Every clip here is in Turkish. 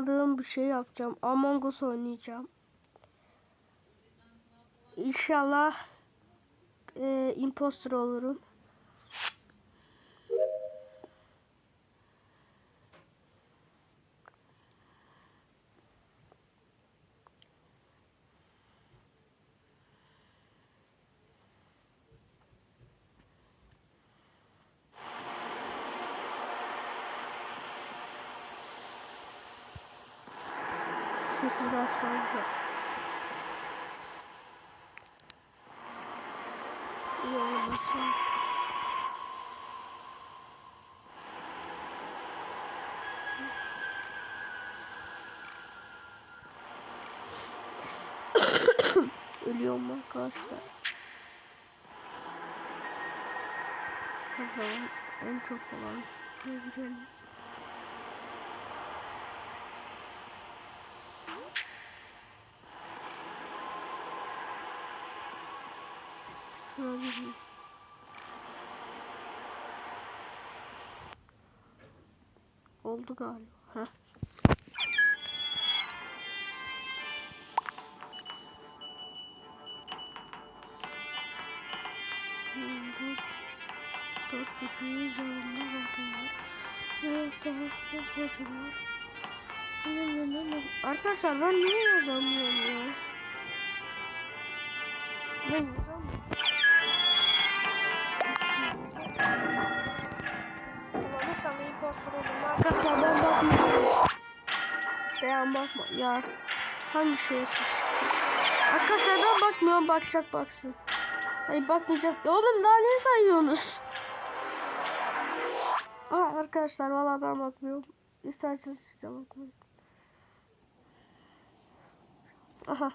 yapmadığım bir şey yapacağım. Among Us oynayacağım. İnşallah e, imposter olurum. Ölüyorum arkadaşlar. O zaman en çok olan girelim. Şuna gireyim. Oldu galiba. Heh. Dört, kişiyi zorunda bakıyorlar. Evet, daha bakıyorlar. Arkadaşlar ben niye yazamıyorum ya? Ben impostor olurum. Arkadaşlar ben bakmıyorum. İsteyen bakma. Ya hangi şeye Arkadaşlar ben bakmıyorum. Bakacak baksın. Hayır bakmayacak. Ya oğlum daha ne sayıyorsunuz? Aa, arkadaşlar valla ben bakmıyorum. İsterseniz siz de bakmayın. Aha.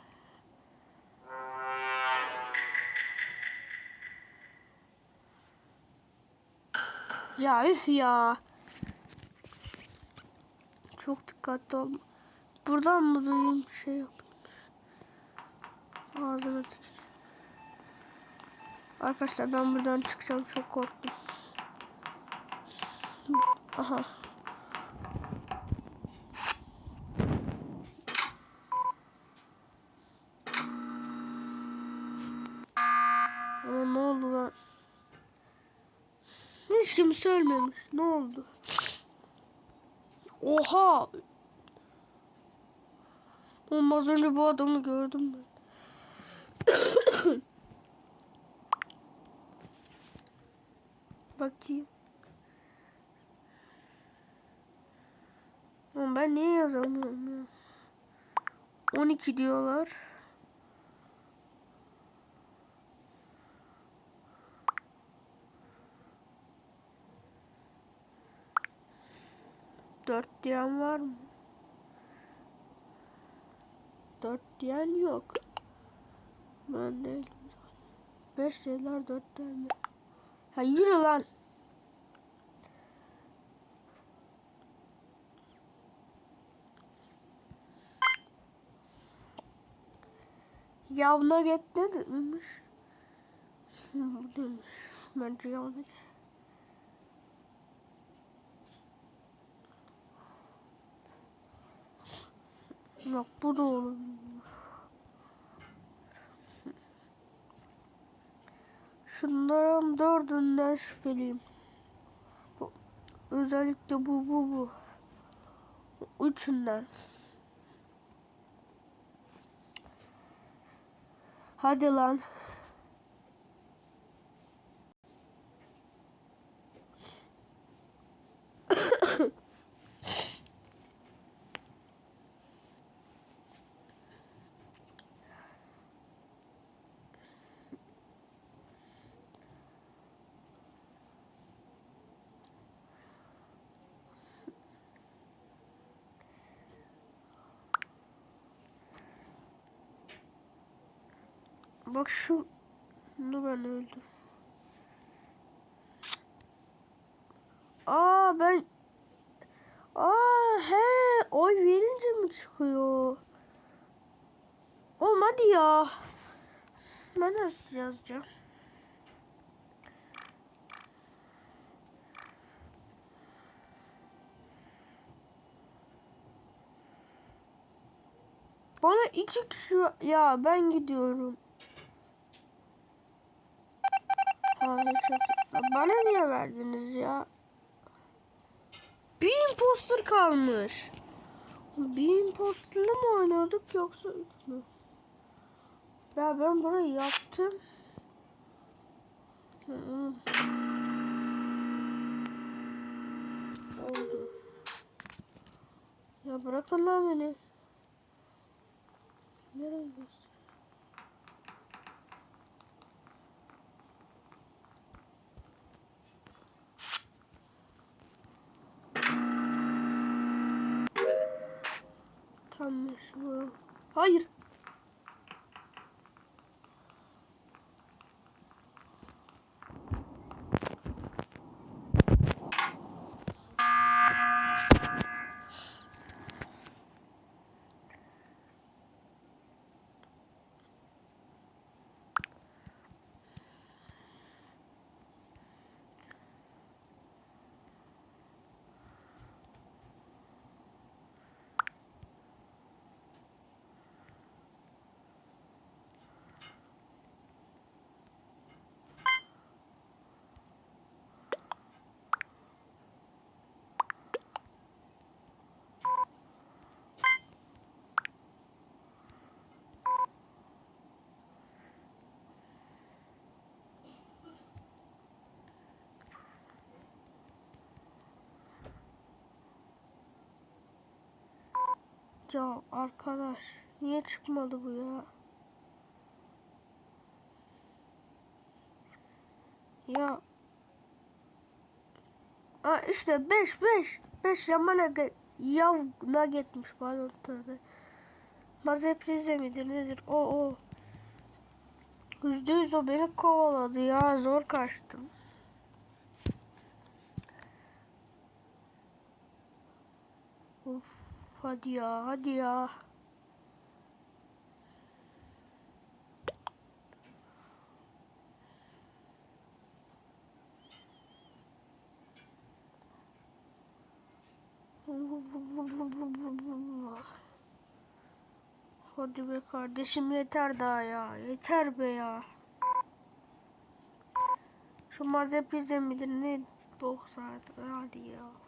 Ya üf ya. Çok dikkatli ol. Buradan mı duyayım şey yapayım. Ağzına tükür. Arkadaşlar ben buradan çıkacağım çok korktum. Aha. Ne oldu lan? Hiç kimse ölmemiş. Ne oldu? Oha! Oğlum az önce bu adamı gördüm ben. Bakayım. Oğlum ben niye yazamıyorum ya? 12 diyorlar. Dört diyen var mı? Dört diyen yok. Ben değilim. Beş şeyler dört diyen yok. Ha yürü lan. Yavna get ne demiş? Bu demiş. Bence yavna get. Yok bu da olur. Şunların dördünden şüpheliyim. Bu, özellikle bu bu bu. Üçünden. Hadi lan. Bak şu bunu ben öldüm. Aa ben Aa he oy verince mi çıkıyor? Oğlum hadi ya. Ben nasıl yazacağım? Bana iki kişi ya ben gidiyorum. Abi çok bana niye verdiniz ya? Bir imposter kalmış. Bir imposterlı mı oynadık yoksa üç mü? Ya ben burayı yaptım. Ya bırakın lan beni. Nereye gidiyorsun? Tam bu. Hayır. Ya arkadaş niye çıkmadı bu ya? Ya Aa işte 5 5 5 yama nugget yav nuggetmiş pardon tövbe. Mazeprize midir nedir o o. Yüzde yüz o beni kovaladı ya zor kaçtım. Hadi ya hadi ya. Hadi be kardeşim yeter daha ya. Yeter be ya. Şu mazepize midir ne bok zaten hadi ya.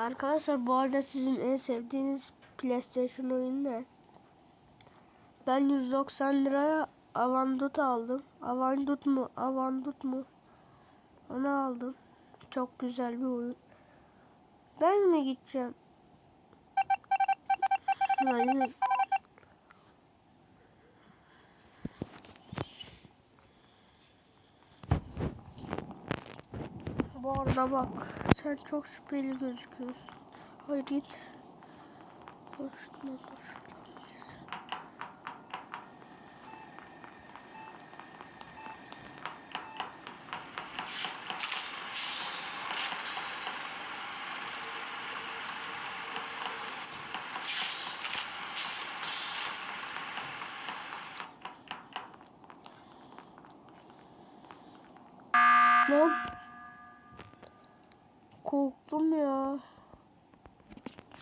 Arkadaşlar bu arada sizin en sevdiğiniz PlayStation oyunu ne? Ben 190 liraya Avandut aldım. Avandut mu? Avandut mu? Onu aldım. Çok güzel bir oyun. Ben mi gideceğim? Hayır. Bu arada bak sen çok şüpheli gözüküyorsun. Hayır git. Boşuna. Lan. Korktum ya.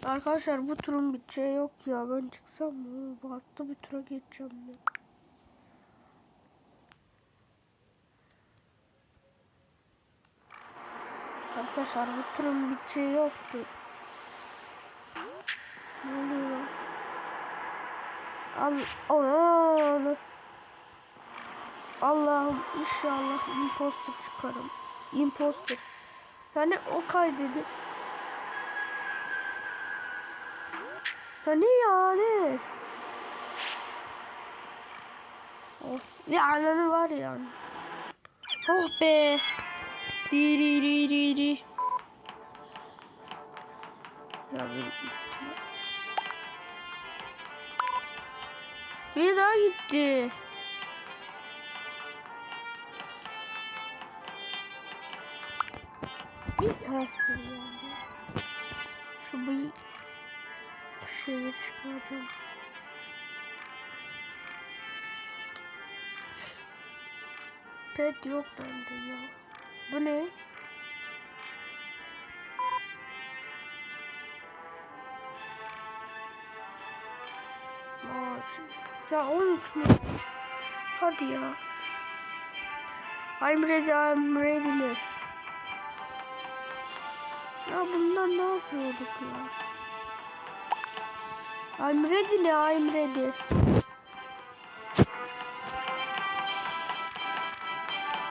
Arkadaşlar bu turun biteceği yok ya. Ben çıksam mı? Farklı bir tura geçeceğim ben. Arkadaşlar bu turun biteceği yoktu. Ne oluyor? Al, Allah. Allah'ım inşallah imposter çıkarım. Imposter. Yani o kaydedi. Hani yani? Oh, yani var yani. Oh be. Di di di di di. Ya, Bir daha gitti. Bir bir. Şu bir şeyi çıkaracağım. Pet yok bende ya. Bu ne? Ya 13 mü? Hadi ya. I'm ready, I'm ready mi? Ya bundan ne yapıyorduk ya? I'm ready ne? I'm ready.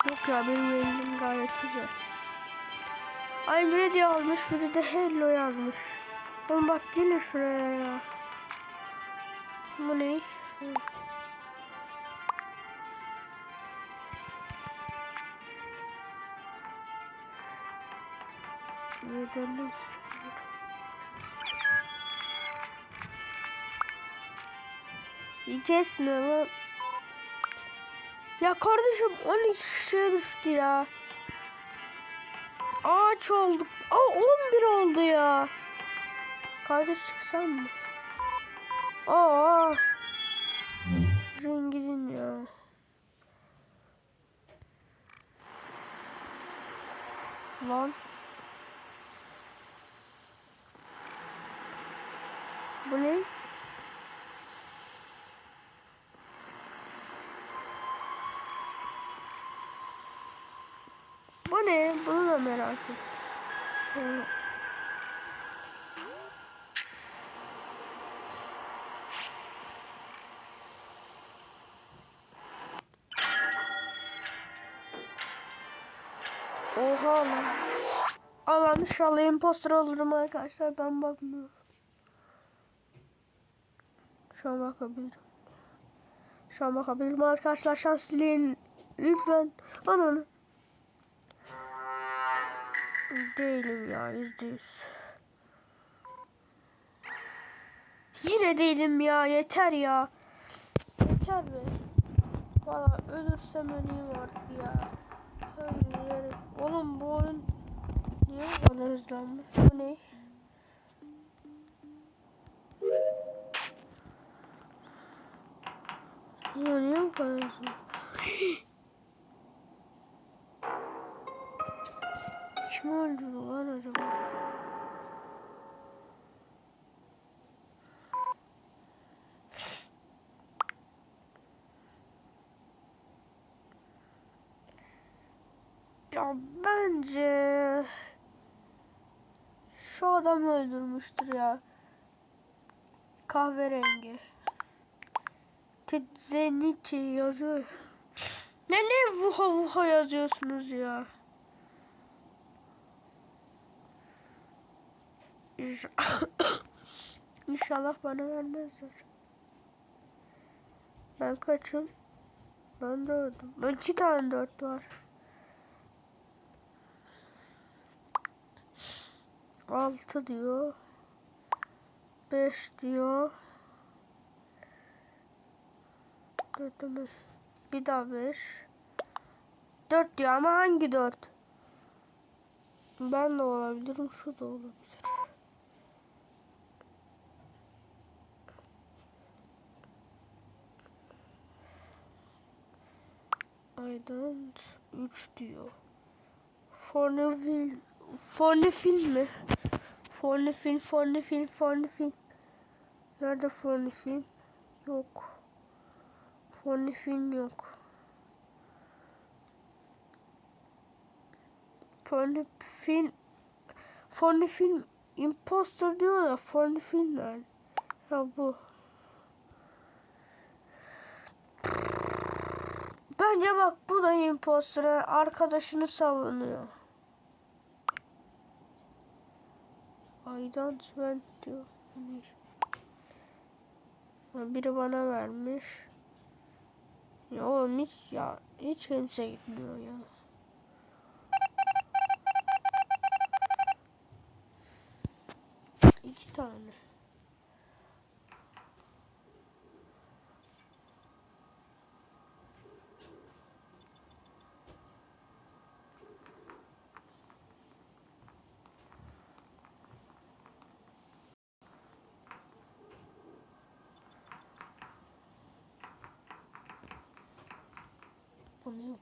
Yok ya benim rengim gayet güzel. I'm ready almış biri de hello yazmış. Oğlum bak gelin şuraya ya. Bu ne? Hı. Yiyeceğiz lan? Ya kardeşim 12 şişeye düştü ya. Ağaç olduk. Aa 11 oldu ya. Kardeş çıksam mı? Aa. Rengin ya. Lan. Bu ne? Bu ne? Bunu da merak ettim. Oha lan. Alan inşallah imposter olurum arkadaşlar. Ben bakmıyorum. Şu an bakabilirim. Şu an bakabilirim arkadaşlar. Şans dileyin. Lütfen. Ananı. Değilim ya yüzde yüz. Yine değilim ya yeter ya. Yeter be. Valla ölürsem öleyim artık ya. Öyle yere. Oğlum bu oyun niye kadar hızlanmış? Bu ne? Bu niye bu kadar hızlı? Kim öldürdü lan acaba? Ya bence şu adam öldürmüştür ya. Kahverengi. Zeniti yazıyor. Ne ne vuha vuha yazıyorsunuz ya? İnşallah bana vermezler. Ben kaçım? Ben dördüm. Ben iki tane dört var. Altı diyor. Beş diyor. Beş. Bir daha beş. Dört diyor ama hangi dört? Ben de olabilirim. Şu da olabilir. I don't 3 diyor. Fornefil Fornefil mi? Fornefil Fornefil Fornefil Nerede Fornefil? Yok. Fornefil yok. Fornefil Fornefil imposter diyor da Fornefil nerede? Ha bu. Bence bak bu da impostor. Arkadaşını savunuyor. Ben diyor. Ne? Ha, Biri bana vermiş. Ya oğlum hiç ya hiç kimse gitmiyor ya. İki tane. Saklanıyor.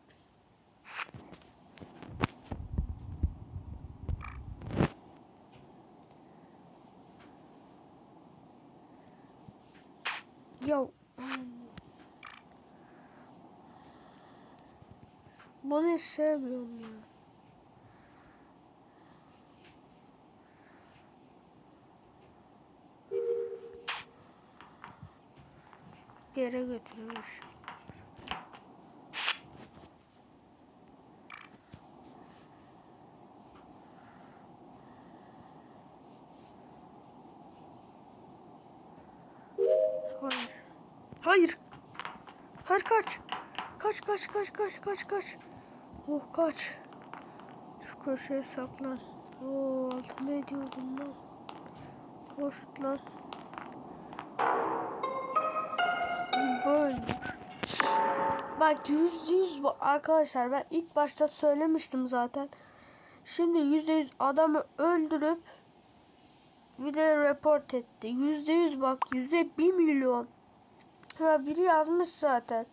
Ya Bunu hiç sevmiyorum ya. Bir yere götürüyormuş. Hayır. Hayır. Hayır kaç. Kaç kaç kaç kaç kaç kaç. Oh kaç. Şu köşeye saklan. Oo altıma ediyordum lan. Hoş lan. Böyle. Bak yüzde yüz bu arkadaşlar ben ilk başta söylemiştim zaten. Şimdi yüzde yüz adamı öldürüp bir de report etti. Yüzde yüz bak yüzde bir milyon. Ha biri yazmış zaten.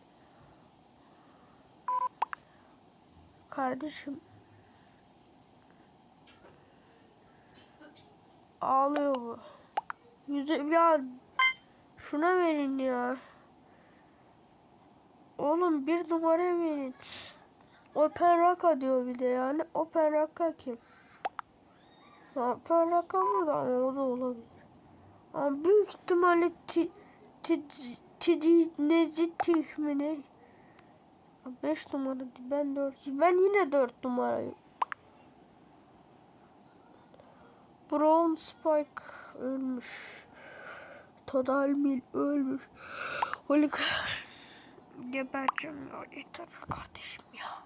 Kardeşim. Ağlıyor bu. Yüzde ya şuna verin ya. Oğlum bir numara verin. Open Raka diyor bir de yani. Open Raka kim? Open Raka burada ama o da olabilir. Ama büyük ihtimalle ti, ti, ti, ti, nezi mi ne? 5 numara ben 4. Ben yine 4 numarayım. Brown Spike ölmüş. Total Mil ölmüş. Holik gebereceğim ya yeter kardeşim ya.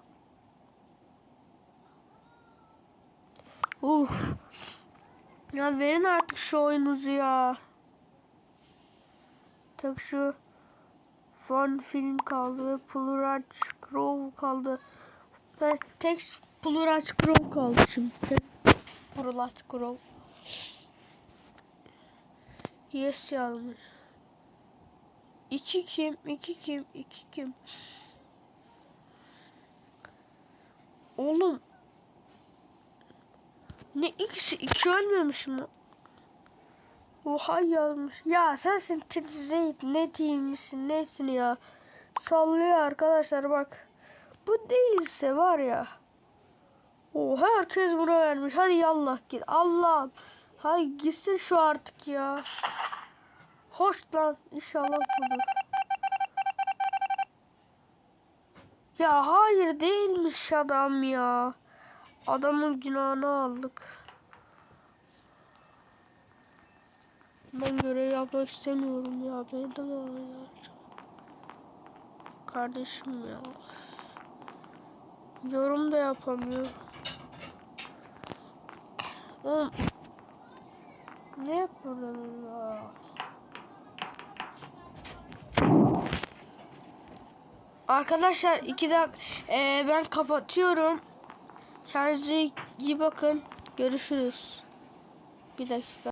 Uf. Ya verin artık şu oyunuzu ya. Tek şu Fun film kaldı ve Pluraj Grove kaldı. Ben tek Pluraj Grove kaldı şimdi. Tek Pluraj Grove. Yes yazmış. İki kim? İki kim? İki kim? Oğlum. Ne ikisi? İki ölmemiş mi? Oha yazmış. Ya sensin Zeyt ne misin nesin ya. Sallıyor arkadaşlar bak. Bu değilse var ya. O herkes buna vermiş. Hadi yallah git. Allah'ım. Hay gitsin şu artık ya. Hoş lan. İnşallah budur. Ya hayır değilmiş adam ya. Adamın günahını aldık. Ben görev yapmak istemiyorum ya. Beni de mi alıyorlar? Kardeşim ya. Yorum da yapamıyorum. Oğlum. Ne yapıyorum ya? Arkadaşlar iki dakika ee, ben kapatıyorum. Kendinize iyi bakın. Görüşürüz. Bir dakika.